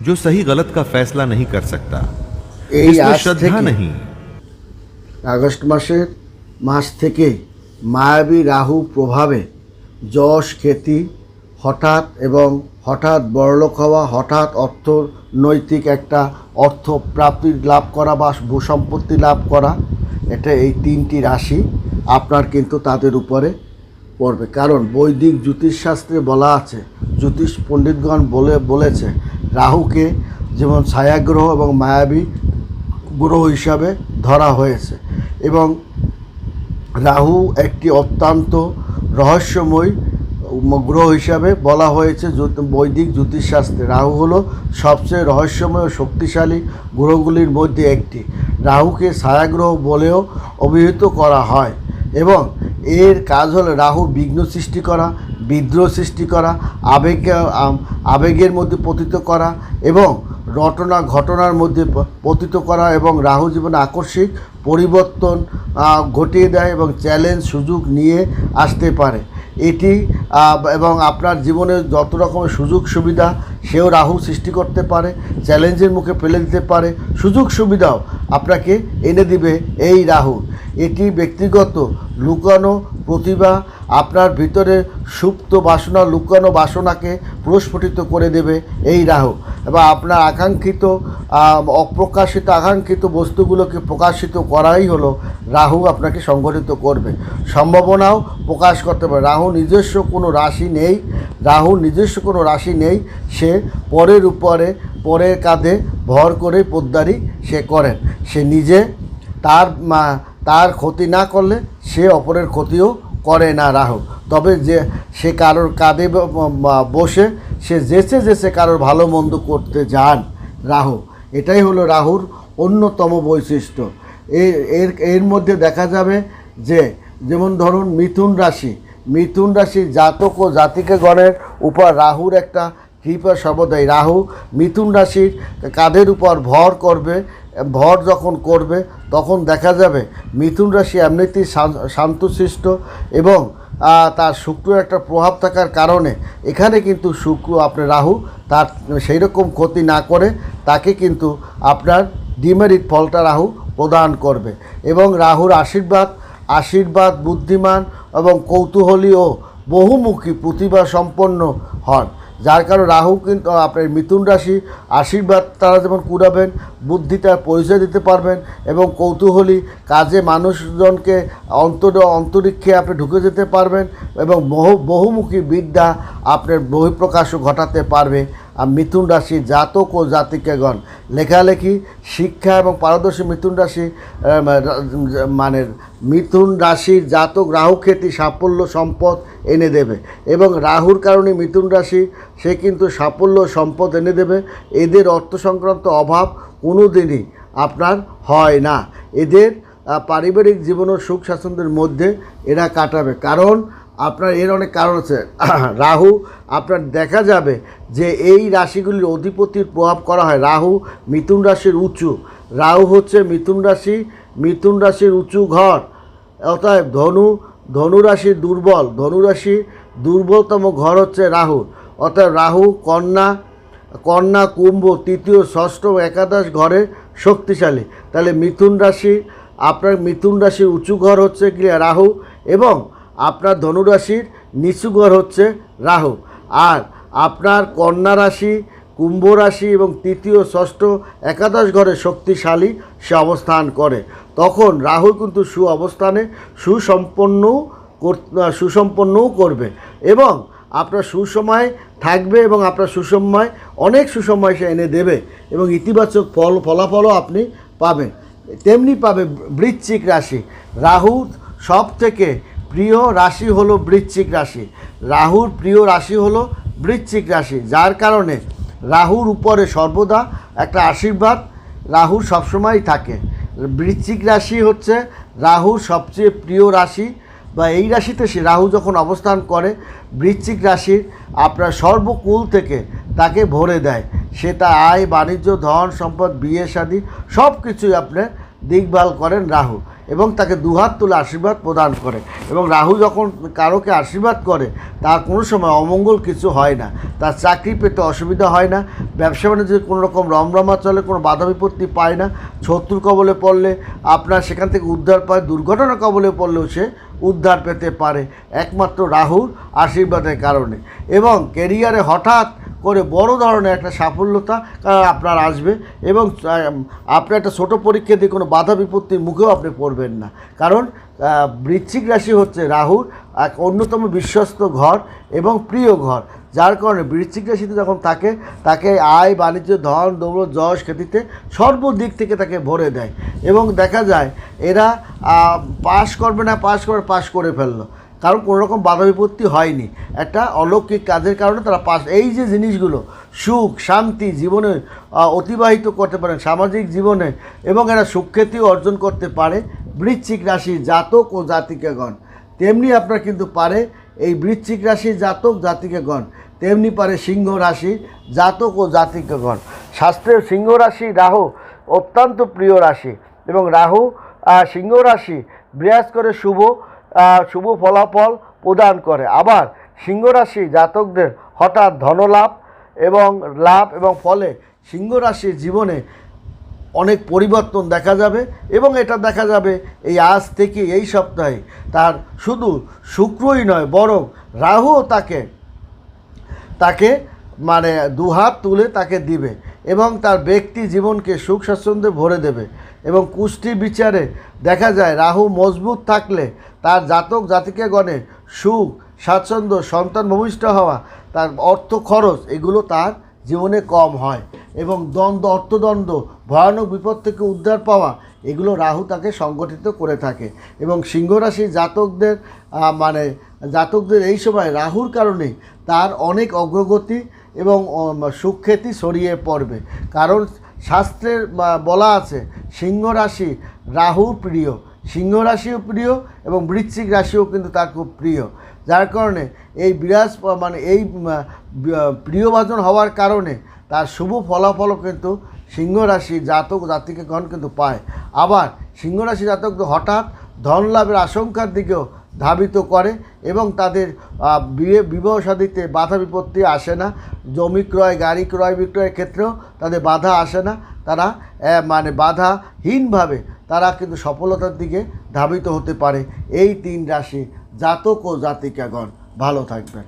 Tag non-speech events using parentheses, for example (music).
जो सही गलत का फैसला नहीं कर सकता এই इसमें আজ श्रद्धा থেকে नहीं আগস্ট মাসের মাস থেকে মায়াবী রাহু প্রভাবে যশ খ্যাতি হঠাৎ এবং হঠাৎ বড়লোক হওয়া হঠাৎ অর্থনৈতিক একটা অর্থ প্রাপ্তি লাভ করা বা ভূসম্পত্তি লাভ করা এটা এই তিনটি রাশি আপনার কিন্তু তাদের উপরে পড়বে কারণ বৈদিক জ্যোতিষশাস্ত্রে বলা আছে জ্যোতিষ পণ্ডিতগণ বলে বলেছে রাহুকে যেমন ছায়াগ্রহ এবং মায়াবী গ্রহ হিসাবে ধরা হয়েছে। এবং রাহু একটি অত্যন্ত রহস্যময় গ্রহ হিসাবে বলা হয়েছে বৈদিক জ্যোতিষশাস্ত্রে। রাহু হলো সবচেয়ে রহস্যময় ও শক্তিশালী গ্রহগুলির মধ্যে একটি। রাহুকে ছায়াগ্রহ বলেও অভিহিত করা হয় এবং এর কাজ হলো রাহু বিঘ্ন সৃষ্টি করা বিদ্রোহ সৃষ্টি করা, আবেগ আবেগের মধ্যে পতিত করা এবং রটনা ঘটনার মধ্যে পতিত করা এবং রাহু জীবনে আকস্মিক পরিবর্তন ঘটিয়ে দেয় এবং চ্যালেঞ্জ সুযোগ নিয়ে আসতে পারে। এটি এবং আপনার জীবনে যত রকমের সুযোগ সুবিধা সেও রাহু সৃষ্টি করতে পারে, চ্যালেঞ্জের মুখে ফেলে দিতে পারে। সুযোগ সুবিধাও আপনাকে এনে দিবে এই রাহু এটি ব্যক্তিগত লুকানো প্রতিভা আপনার ভিতরে সুপ্ত বাসনা, লুকানো বাসনাকে প্রস্ফুটিত করে দেবে এই রাহু। এবং আপনার আকাঙ্ক্ষিত অপ্রকাশিত, আকাঙ্ক্ষিত বস্তুগুলোকে প্রকাশিত করাই হলো রাহু আপনাকে সংগঠিত করবে। সম্ভাবনাও প্রকাশ করতে পারে। রাহু নিজস্ব কোনো রাশি নেই। রাহু নিজস্ব কোনো রাশি নেই। সে পরের উপরে, পরের কাঁধে ভর করে পোদ্দারি সে করেন। সে নিজে তার তার ক্ষতি না করলে সে অপরের ক্ষতিও করে না রাহু তবে যে সে কারোর কাঁধে বসে সে যেচে যেচে কারোর ভালো মন্দ করতে যান রাহু এটাই হলো রাহুর অন্যতম বৈশিষ্ট্য। এর এর এর মধ্যে দেখা যাবে যে, যেমন ধরুন মিথুন রাশি। মিথুন রাশি জাতক ও জাতিকে জাতিকাগণের উপর রাহুর একটা কৃপা সর্বদাই রাহু মিথুন রাশির কাঁধের উপর ভর করবে ভর যখন করবে, তখন দেখা যাবে মিথুন রাশি এমনিতেই শান্তশিষ্ট এবং তার শুক্র একটা প্রভাব থাকার কারণে এখানে কিন্তু শুক্র আপনার রাহু, তার সেই রকম ক্ষতি না করে তাকে কিন্তু আপনার ডিমেরিট ফলটা রাহু প্রদান করবে এবং রাহুর আশীর্বাদ আশীর্বাদ বুদ্ধিমান এবং কৌতূহলী ও বহুমুখী প্রতিভা সম্পন্ন হন। যার কারণে রাহু কিন্তু আপনার মিথুন রাশি, আশীর্বাদ তারা যেমন কুড়াবেন, বুদ্ধি তার পরিচয় দিতে পারবেন এবং কৌতূহলী কাজে মানুষজনকে অন্তর, অন্তরিক্ষে আপনি ঢুকে যেতে পারবেন এবং বহু, বহুমুখী বিদ্যা আপনার বহিঃপ্রকাশও ঘটাতে পারবে। আর মিথুন রাশি জাতক ও জাতিকাগণ, লেখালেখি, শিক্ষা এবং পারদর্শী মিথুন রাশি মানে মিথুন রাশির জাতক রাহু খ্যাতি সাফল্য, সম্পদ এনে দেবে। এবং রাহুর কারণে মিথুন রাশি, সে কিন্তু সাফল্য, সম্পদ এনে দেবে। এদের অর্থ সংক্রান্ত অভাব কোনো দিনই আপনার হয় না। এদের পারিবারিক জীবন ও সুখ স্বাচ্ছন্দ্যের মধ্যে এরা কাটাবে। কারণ আপনার এর অনেক কারণ আছে। (coughs) রাহু, আপনার দেখা যাবে যে এই রাশিগুলির অধিপতির প্রভাব করা হয়। রাহু মিথুন রাশির উঁচু। রাহু হচ্ছে মিথুন রাশি, মিথুন রাশির উঁচু ঘর। অতএব ধনু ধনু রাশির দুর্বল ধনুরাশি দুর্বলতম ঘর হচ্ছে রাহু। অতএব রাহু, কন্যা কন্যা, কুম্ভ, তৃতীয়, ষষ্ঠ, একাদশ ঘরে শক্তিশালী। তাহলে মিথুন রাশি, আপনার মিথুন রাশির উঁচু ঘর হচ্ছে কি রাহু এবং আপনার ধনুরাশির নিচু ঘর হচ্ছে রাহু আর আপনার কন্যা রাশি, কুম্ভ রাশি এবং তৃতীয়, ষষ্ঠ, একাদশ ঘরে শক্তিশালী সে অবস্থান করে। তখন রাহু কিন্তু সু অবস্থানে সুসম্পন্ন সুসম্পন্নও করবে এবং আপনার সুসময় থাকবে এবং আপনার সুসময়, অনেক সুসময় সে এনে দেবে এবং ইতিবাচক ফল, ফলাফলও আপনি পাবেন। তেমনি পাবে বৃশ্চিক রাশি। রাহু সব থেকে প্রিয় রাশি হলো বৃশ্চিক রাশি। রাহুর প্রিয় রাশি হলো বৃশ্চিক রাশি, যার কারণে রাহুর উপরে সর্বদা একটা আশীর্বাদ রাহু সবসময় থাকে। বৃশ্চিক রাশি হচ্ছে রাহুর সবচেয়ে প্রিয় রাশি বা এই রাশিতে সে রাহু যখন অবস্থান করে, বৃশ্চিক রাশির আপনার সর্বকুল থেকে তাকে ভরে দেয়। সে সেটা আয়, বাণিজ্য, ধন, সম্পদ, বিয়ে, শাদী সব কিছুই আপনার দেখভাল করেন রাহু এবং তাকে দুহাত তুলে আশীর্বাদ প্রদান করে এবং রাহু যখন কারোকে আশীর্বাদ করে, তার কোনো সময় অমঙ্গল কিছু হয় না। তার চাকরি পেতে অসুবিধা হয় না। ব্যবসা বাণিজ্যে কোনো রকম রমরমা চলে, কোনো বাধা বিপত্তি পায় না। শত্রুর কবলে পড়লে, আপনার সেখান থেকে উদ্ধার পায়, দুর্ঘটনা কবলে পড়লেও সে উদ্ধার পেতে পারে। একমাত্র রাহুর আশীর্বাদের কারণে। এবং কেরিয়ারে হঠাৎ করে বড় ধরনের একটা সাফল্যতা আপনার আসবে এবং আপনি একটা ছোটো পরীক্ষা দিয়ে কোনো বাধা বিপত্তির মুখেও আপনি পড়বেন না। কারণ বৃশ্চিক রাশি হচ্ছে রাহুর এক অন্যতম বিশ্বস্ত ঘর এবং প্রিয় ঘর। যার কারণে বৃশ্চিক রাশিতে যখন থাকে, তাকে আয়, বাণিজ্য, ধন, দৌলত, যশ, খ্যাতিতে সর্বদিক থেকে তাকে ভরে দেয়। এবং দেখা যায়, এরা পাশ করবে না, পাশ করে পাশ করে ফেলল। কারণ কোনো রকম বাধা বিপত্তি হয়নি। একটা অলৌকিক কাজের কারণে তারা পাশ এই যে জিনিসগুলো, সুখ, শান্তি জীবনে অতিবাহিত করতে পারেন, সামাজিক জীবনে, এবং এরা সুখ্যাতিও অর্জন করতে পারে, বৃশ্চিক রাশির জাতক ও জাতিকাগণ। তেমনি আপনার কিন্তু পারে এই বৃশ্চিক রাশির জাতক, জাতিকাগণ। তেমনি পারে সিংহ রাশি জাতক ও জাতিকাগণ। শাস্ত্রের সিংহ রাশি রাহু অত্যন্ত প্রিয় রাশি এবং রাহু সিংহ রাশি বিরাজ করে শুভ শুভ ফলাফল প্রদান করে। আবার সিংহ রাশি জাতকদের হঠাৎ ধনলাভ এবং লাভ এবং ফলে সিংহ রাশির জীবনে অনেক পরিবর্তন দেখা যাবে এবং এটা দেখা যাবে এই আজ থেকে এই সপ্তাহে। তার শুধু শুক্রই নয়, বরং রাহুও তাকে তাকে মানে দুহাত তুলে তাকে দিবে। এবং তার ব্যক্তি জীবনকে সুখ স্বাচ্ছন্দ্যে ভরে দেবে এবং কুষ্টি বিচারে দেখা যায় রাহু মজবুত থাকলে তার জাতক জাতিকাগণের সুখ, স্বাচ্ছন্দ্য, সন্তান ভূমিষ্ঠ হওয়া, তার অর্থ খরচ, এগুলো তার জীবনে কম হয় এবং দ্বন্দ্ব, অর্থদ্বন্দ্ব, ভয়ানক বিপদ থেকে উদ্ধার পাওয়া, এগুলো রাহু তাকে সংগঠিত করে থাকে এবং সিংহরাশি জাতকদের মানে জাতকদের এই সময় রাহুর কারণে তার অনেক অগ্রগতি এবং সুখ্যাতি ছড়িয়ে পড়বে। কারণ শাস্ত্রের বলা আছে, সিংহ রাশি রাহু প্রিয়। সিংহ রাশিও প্রিয় এবং বৃশ্চিক রাশিও কিন্তু তার খুব প্রিয়। যার কারণে এই বিরাজ মানে এই প্রিয়ভাজন হওয়ার কারণে তার শুভ ফলাফলও কিন্তু সিংহ রাশি জাতক জাতিকাগণ কিন্তু পায়। আবার সিংহ রাশি জাতক হঠাৎ ধন লাভের আশঙ্কার দিকেও ধাবিত করে এবং তাদের বিয়ে, বিবাহ সাদিতে বাধা বিপত্তি আসে না। জমি ক্রয়, গাড়ি ক্রয় বিক্রয়ের ক্ষেত্রেও তাদের বাধা আসে না। তারা মানে বাধাহীনভাবে তারা কিন্তু সফলতার দিকে ধাবিত হতে পারে। এই তিন রাশি জাতক ও জাতিকাগণ। ভালো থাকবেন।